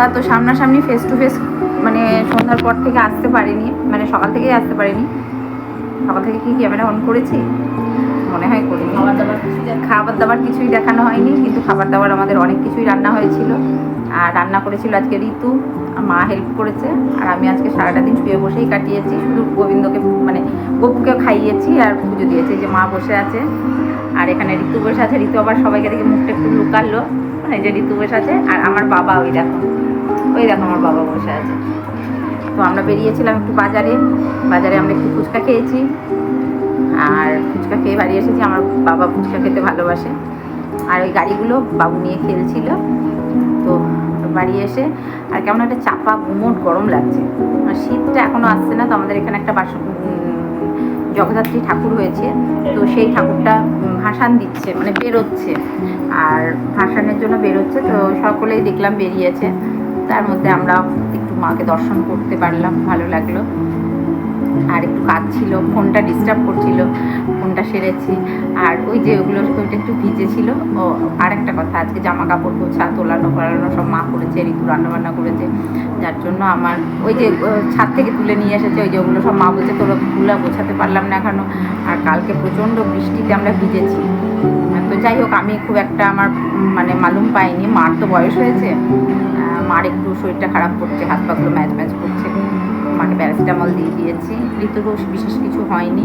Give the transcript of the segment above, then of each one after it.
সন্ধ্যা, তো সামনাসামনি face to face মানে সন্ধ্যার পর থেকে আসতে পারিনি মানে সকাল থেকেই আসতে পারিনি। সকাল থেকে কি ক্যামেরা অন করেছি? মনে হয় করিনি। খাবার দাবার খাবার দাবার কিছুই দেখানো হয়নি, কিন্তু খাবার দাবার আমাদের অনেক কিছুই রান্না হয়েছিল। আর রান্না করেছিল আজকে ঋতু মা হেল্প করেছে, আর আমি আজকে সারাটা দিন শুয়ে বসেই কাটিয়েছি, শুধু গোবিন্দকে মানে গপুকে খাইয়েছি, আর পুজো দিয়েছি, যে মা বসে আছে, আর এখানে ঋতু বসে আছে, ঋতু আবার সবাইকে দেখে মুখটা একটু লুকালো এই যে ঋতু বসে আছে, আর আমার বাবা ওই দেখো। ওই দেখো আমার বাবা বসে আছে। তো আমরা বেরিয়েছিলাম একটু বাজারে। বাজারে আমরা একটু ফুচকা খেয়েছি। আর ফুচকা খেয়ে বাড়ি এসেছি। আমার বাবা ফুচকা খেতে ভালোবাসে। আর ওই গাড়িগুলো বাবু নিয়ে খেলছিল। তো বাড়ি এসে আর কেমন একটা চাপা গুমোট গরম লাগছে। আর শীতটা এখনও আসছে না, তো আমাদের এখানে একটা বাস জগদ্ধাত্রী ঠাকুর হয়েছে। তো সেই ঠাকুরটা ভাসান দিচ্ছে মানে বেরোচ্ছে। আর ভাসানের জন্য বেরোচ্ছে। তো সকলেই দেখলাম বেরিয়েছে। তার মধ্যে আমরা একটু মাকে দর্শন করতে পারলাম, ভালো লাগল। আর একটু কাজ ছিল ফোনটা ডিস্টার্ব করছিল, ফোনটা সেরেছি। আর ওই যে ওগুলো ওইটা একটু ভিজে ছিল ও আর একটা কথা, আজকে জামা কাপড় গোছা, তোলানো ফলানো সব মা করেছে ঋতু রান্নাবান্না করেছে। যার জন্য আমার ওই যে ছাদ থেকে তুলে নিয়ে এসেছে, ওই যে ওগুলো সব মা বলছে, তোরা তুলা গোছাতে পারলাম না এখনও। আর কালকে প্রচণ্ড বৃষ্টিতে আমরা ভিজেছি। তো যাই হোক, আমি খুব একটা আমার মানে মালুম পাইনি। মার তো বয়স হয়েছে। মার একটু শরীরটা খারাপ করছে, হাত পাগুলো ম্যাচ ম্যাচ করছে। মাকে প্যারাসিটামল দিয়ে দিয়েছি। ঋতুরও বিশেষ কিছু হয়নি।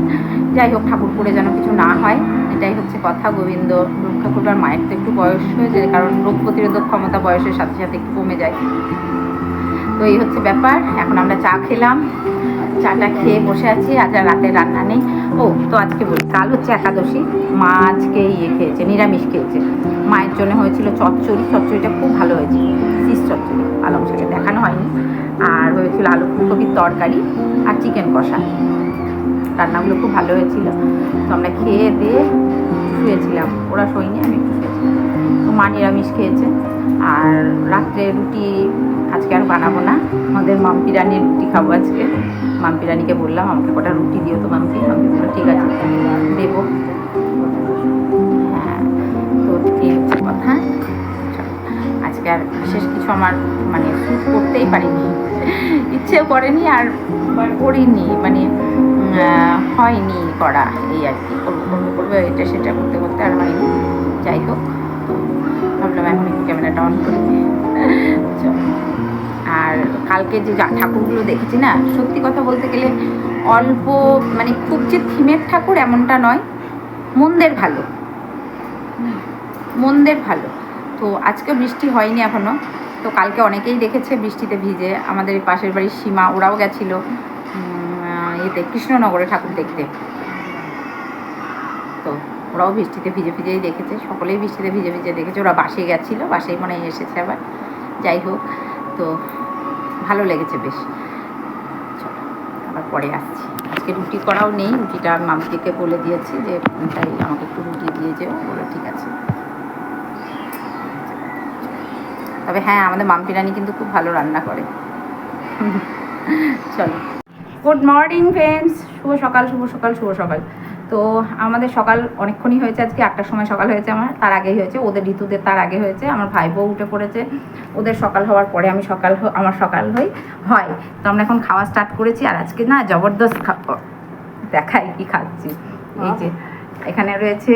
যাই হোক, ঠাকুর করে যেন কিছু না হয়, এটাই হচ্ছে কথা। গোবিন্দ রক্ষা করবার মায়ের তো একটু বয়স হয়ে যায় কারণ রোগ প্রতিরোধক ক্ষমতা বয়সের সাথে সাথে একটু কমে যায়। তো এই হচ্ছে ব্যাপার। এখন আমরা চা খেলাম। চাটা খেয়ে বসে আছি, আজ আর রাতে রান্না নেই। ও, তো আজকে বলি, কাল হচ্ছে একাদশী। মা আজকে ইয়ে খেয়েছে, নিরামিষ খেয়েছে। মায়ের জন্য হয়েছিল চচ্চড়ি। চচ্চড়িটা খুব ভালো হয়েছে, শীষ চচ্চড়ি। পালং শাকে দেখানো হয়নি। আর হয়েছিল আলু ফুলকপির তরকারি আর চিকেন কষা। রান্নাগুলো খুব ভালো হয়েছিল। তো আমরা খেয়ে দিয়ে শুয়েছিলাম। ওরা শোয়নি, আমি একটু শুয়েছিলাম। তো মা নিরামিষ খেয়েছে। আর রাত্রে রুটি আজকে আর বানাবো না। আমাদের মাম্পি রানির রুটি খাব আজকে। মাম্পি রানিকে বললাম, আমাকে কটা রুটি দিও তো মাম্পি। মাম্পি বলল, ঠিক আছে, দেবো। হ্যাঁ তো এই হচ্ছে কথা। আজকে আর বিশেষ কিছু আমার মানে করতেই পারিনি। ইচ্ছেও করেনি আর করিনি মানে হয়নি করা। এই আর কি, করব করব এটা সেটা করতে করতে আর হয়নি। যাই হোক ভাবলাম এখন ক্যামেরাটা অন করি। চলো। আর কালকে যে ঠাকুরগুলো দেখেছি না, সত্যি কথা বলতে গেলে অল্প মানে খুব যে থিমের ঠাকুর এমনটা নয়, মন্দের ভালো। মন্দের ভালো। তো আজকে বৃষ্টি হয়নি এখনও তো কালকে অনেকেই দেখেছে বৃষ্টিতে ভিজে। আমাদের পাশের বাড়ির সীমা, ওরাও গেছিল ইয়েতে, কৃষ্ণনগরে ঠাকুর দেখতে। ওরাও বৃষ্টিতে ভিজে ভিজেই দেখেছে, সকলেই বৃষ্টিতে ভিজে ভিজে দেখেছে, ওরা বাসে গেছিল, বাসেই মনে হয় এসেছে আবার, যাই হোক, তো ভালো লেগেছে বেশ। চলো, আবার পরে আসছি। আজকে রুটি করাও নেই, রুটিটা আমি মামজিকে বলে দিয়েছি যে, তাই আমাকে একটু রুটি দিয়ে যেও, বলে ঠিক আছে। তবে হ্যাঁ আমাদের মাম্পি রানী কিন্তু খুব ভালো রান্না করে। চলো। গুড মর্নিং ফ্রেন্ডস, শুভ সকাল শুভ সকাল শুভ সকাল। তো আমাদের সকাল অনেকক্ষণই হয়েছে আজকে আটটার সময় সকাল হয়েছে আমার তার আগেই হয়েছে। ওদের ঋতুদের তার আগে হয়েছে আমার ভাই বউ উঠে পড়েছে। ওদের সকাল হওয়ার পরে আমি সকাল আমার সকাল হই হয়। তো আমরা এখন খাওয়া স্টার্ট করেছি আর আজকে না জবরদস্ত খাব। দেখাই কি খাচ্ছি। এই যে এখানে রয়েছে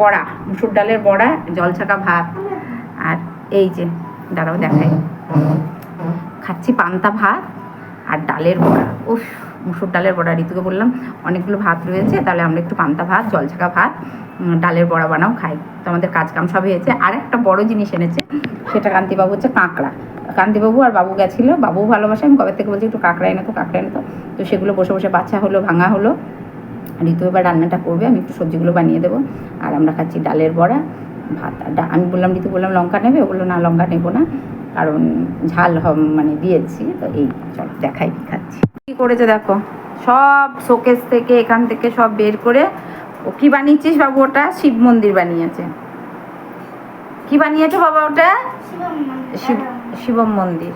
বড়া মুসুর ডালের বড়া জলছাকা ভাত। আর এই যে দাঁড়াও দেখাই। খাচ্ছি পান্তা ভাত আর ডালের বড়া। উফ। মুসুর ডালের বড়া, ঋতুকে বললাম। অনেকগুলো ভাত রয়েছে, তাহলে আমরা একটু পান্তা ভাত, জলছাকা ভাত ডালের বড়া বানাও, খাই। তো আমাদের কাজ কাম সব হয়েছে। আর একটা বড় জিনিস এনেছে, সেটা কান্তিবাবু হচ্ছে কাঁকড়া। কান্তিবাবু আর বাবু গেছিল বাবু ভালোবাসে, আমি কবে থেকে বলছি একটু কাঁকড়া এনে তো, কাঁকড়া এনে তো। তো সেগুলো বসে বসে বাচ্চা হলো, ভাঙা হলো। ঋতু এবার রান্নাটা করবে, আমি একটু সবজিগুলো বানিয়ে দেবো। আর আমরা খাচ্ছি ডালের বড়া, ভাত আমি বললাম, ঋতু বললাম, লঙ্কা নেবে? ও বলল, না, লঙ্কা নেব না। কারণ ঝাল মানে দিয়েছি, তো এই, চলো, দেখাই খাচ্ছি। কি করেছে দেখো? সব শোকেস থেকে এখান থেকে সব বের করে ও কি বানিয়েছিস বাবু ওটা? শিব মন্দির বানিয়েছে। কি বানিয়েছো বাবা ওটা? শিব শিবম মন্দির।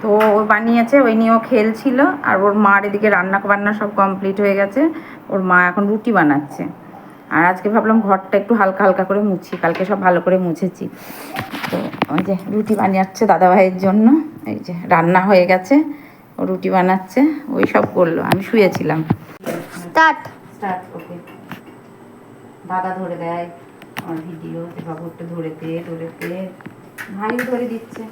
তো ও বানিয়েছে, ওই নিয়ে ও খেলছিল, আর ওর মার এদিকে রান্না বান্না সব কমপ্লিট হয়ে গেছে। ওর মা এখন রুটি বানাচ্ছে। আর আজকে ভাবলাম ঘরটা একটু হালকা হালকা করে মুছি, কালকে সব ভালো করে মুছেছি। তো ওই যে রুটি বানিয়েছে দাদাভাইয়ের জন্য। এই যে রান্না হয়ে গেছে। রুটি বানাচ্ছে ওই সব করল। আমি শুয়েছিলাম। স্টার্ট। Start okay. দাদা ধরে দেয় আমার ভিডিও বাবু একটু ধরে দে ধরে দে ভাই ধরে দিচ্ছে।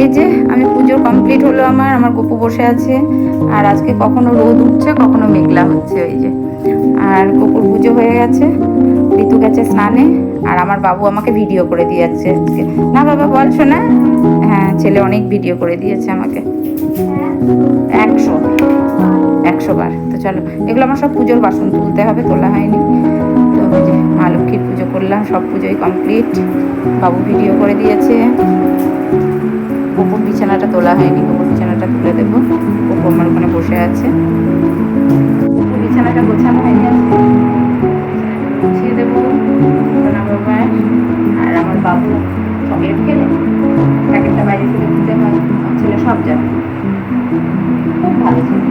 এই যে, আমি পুজো কমপ্লিট হলো আমার আমার গপু বসে আছে। আর আজকে কখনো রোদ উঠছে, কখনো মেঘলা হচ্ছে, ওই যে। আর গপুর পুজো হয়ে গেছে, ঋতু গেছে স্নানে, আর আমার বাবু আমাকে ভিডিও করে দিয়েছে আজকে। না বাবা বলছো না হ্যাঁ ছেলে অনেক ভিডিও করে দিয়েছে আমাকে। একশো। একশো বার। তো চলো, এগুলো আমার সব পুজোর বাসন তুলতে হবে, তোলা হয়নি। তো যে, মা লক্ষ্মীর পুজো করলাম, সব পুজোই কমপ্লিট বাবু ভিডিও করে দিয়েছে। গোপুর বিছানাটা তোলা হয়নি গোপুর বিছানাটা তুলে দেবো। গোপু আমার ওখানে বসে আছে। গোপুর বিছানাটা গোছানো হয়ে গেছে বিছানাটা গুছিয়ে দেবো। আর আমার বাবু চকলেট খেলে। প্যাকেটটা বাইরে থেকে দিতে হয়। আমার ছেলে সব জানে। খুব ভালো ছেলে।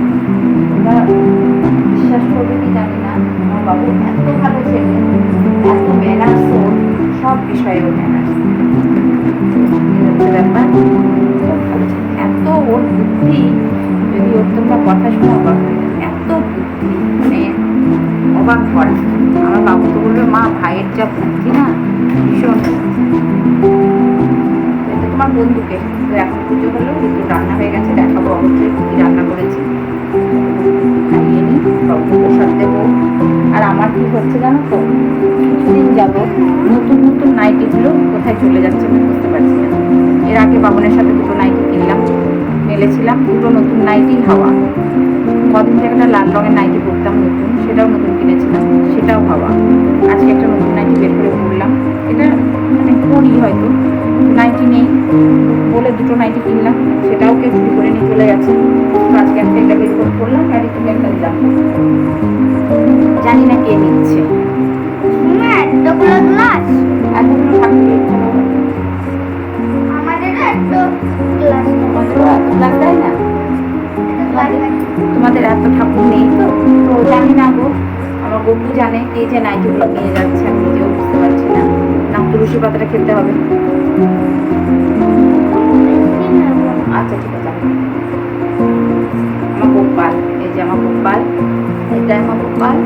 ওরা বিশ্বাস করবে কি জানি না, আমার বাবু এত ভালো ছেলে, এত ম্যানার্স সব বিষয়ে ওর ম্যানার্স। কথা শুনে অবাক। এত মানে অবাক করা আমার বাবু তো বলবে মা, ভাইয়ের যা বুদ্ধি না, ভীষণ এটা তোমার বন্ধুকে। তো এখন পুজো হলো কিন্তু রান্না হয়ে গেছে, দেখাবো অবশ্যই কি রান্না করেছি। খাইয়ে নিই, বাবুকে প্রসাদ দেবো। আর আমার কি হচ্ছে জানো তো, কিছুদিন যাব নতুন নতুন নাইটিগুলো কোথায় চলে যাচ্ছে বুঝতে পারছি না। এর আগে বাবনের সাথে দুটো নাইটি কিনলাম। মেলেছিলাম দুটো নতুন নাইটি হাওয়া। কদিন থেকে একটা লাল রঙের নাইটি পরতাম নতুন সেটাও নতুন কিনেছিলাম সেটাও হাওয়া। আজকে একটা নতুন নাইটি বের করে পরলাম। এটা মানে পরি হয়তো নাইটি নেই বলে দুটো নাইটি কিনলাম সেটাও কেউ চুরি করে নিয়ে চলে গেছে। আজকে একটা এটা বের করে পরলাম আর তুমি একটা দিলাম জানি না কে নিচ্ছে। এতগুলো গ্লাস এতগুলো থাকলে এত ঠাকুর নেই তো। তো জানি না গো, আমার গপু জানে, কে যে নাইটিগুলো নিয়ে যাচ্ছে, আমি নিজেও বুঝতে পারছি না। না তুলসী পাতাটা খেতে হবে। আচ্ছা ঠিক আছে আমার গোপাল, এই যে আমার গোপাল, এটা আমার গোপাল।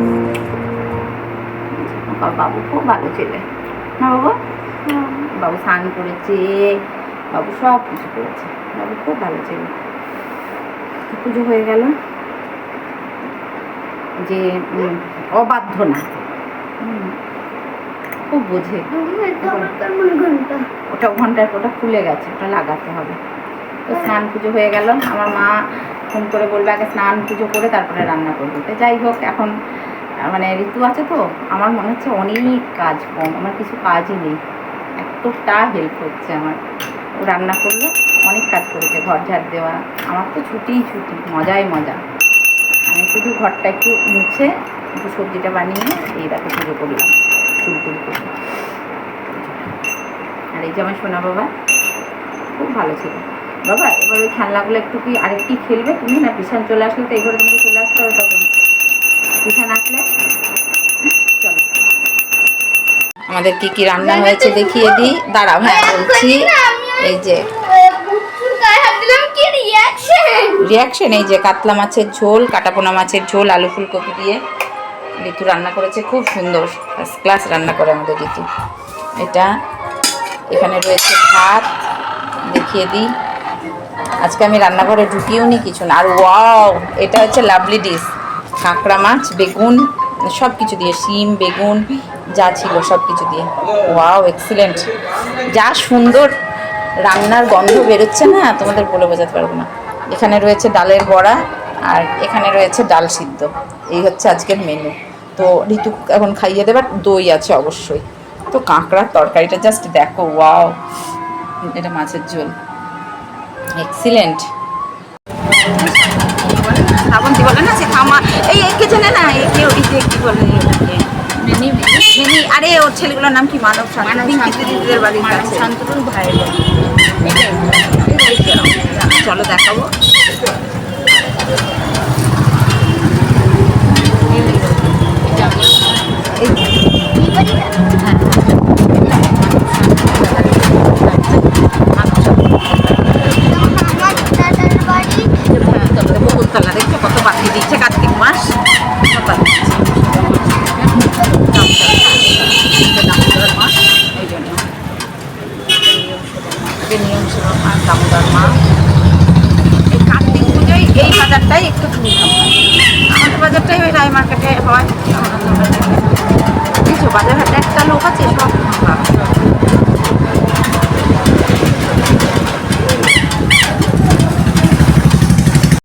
আমার বাবু খুব ভালো ছেলে। না বাবু? বাবু স্নান করেছে, বাবু সব কিছু করেছে। বাবু খুব ভালো ছিল। পুজো হয়ে গেল। যে অবাধ্য না। খুব বোঝে। ওটা ঘণ্টার ওটা খুলে গেছে ওটা লাগাতে হবে। তো স্নান পুজো হয়ে গেল আমার মা ফোন করে বলবে আগে স্নান পুজো করে তারপরে রান্না করবে। তো যাই হোক এখন মানে ঋতু আছে তো আমার মনে হচ্ছে অনেক কাজ কম আমার কিছু কাজই নেই। এতটা হেল্প হচ্ছে আমার। ও রান্না করল অনেক কাজ করেছে ঘর ঝাড় দেওয়া আমার তো ছুটিই ছুটি মজাই মজা। আমি শুধু ঘরটা একটু মুছে একটু সবজিটা বানিয়ে এই দেখো পুজো করলাম চুল টুল করে আর এই যে আমার সোনা বাবা, খুব ভালো ছিল। বাবা, এবার ওই খেলনাগুলো একটু কি আরেকটি খেলবে তুমি? না পিছন চলে আসলে তো এই ঘরে তোমাকে চলে আসতে হবে তখন? পিছন আসলে? চলো। আমাদের কি কি রান্না হয়েছে দেখিয়ে দিই? দাঁড়াও হ্যাঁ বলছি, এই যে রিয়াকশন এই যে কাতলা মাছের ঝোল, কাটাপোনা মাছের ঝোল, আলু ফুলকপি দিয়ে ঋতু রান্না করেছে। খুব সুন্দর। ফার্স্ট ক্লাস রান্না করে আমাদের ঋতু এটা এখানে রয়েছে ভাত। দেখিয়ে দিই। আজকে আমি রান্নাঘরে ঢুকিও নি কিছু না। আর ওয়াও, এটা হচ্ছে লাভলি ডিশ। কাঁকড়া মাছ, বেগুন সব কিছু দিয়ে, শিম, বেগুন, যা ছিল সব কিছু দিয়ে। ওয়াও এক্সিলেন্ট যা সুন্দর। রান্নার গন্ধ বেরোচ্ছে না, তোমাদের বলে বোঝাতে পারব না। এখানে রয়েছে ডালের বড়া আর এখানে রয়েছে ডাল সিদ্ধ। এই হচ্ছে আজকের মেনু তো ঋতু এখন খাইয়ে দেবার দই আছে অবশ্যই। তো কাঁকড়ার তরকারিটা জাস্ট দেখো ওয়াও এটা মাছের ঝোল। এক্সিলেন্ট বলে না থামা এই চেনে না ওই যে কি বলে মিনি মিনি আরে ওর ছেলেগুলোর নাম কি? মানব দিদিদের বাড়ির শান্তনুর ভাই চলো দেখাবো এই আমার দাদার বাড়ি বকুলতলা দেখছ কত বাতি দিচ্ছে কার্তিক মাস সব বাতি দিচ্ছে দামোদর মাস এই জন্য এটা নিয়ম ছিল মা দামোদর মা এই কার্তিক পুজোয় এই বাজারটাই একটু হয় আমাদের বাজারটাই ওই রায় মার্কেটে হয়। কিছু বাজার হাটে একটা লোক আছে, সব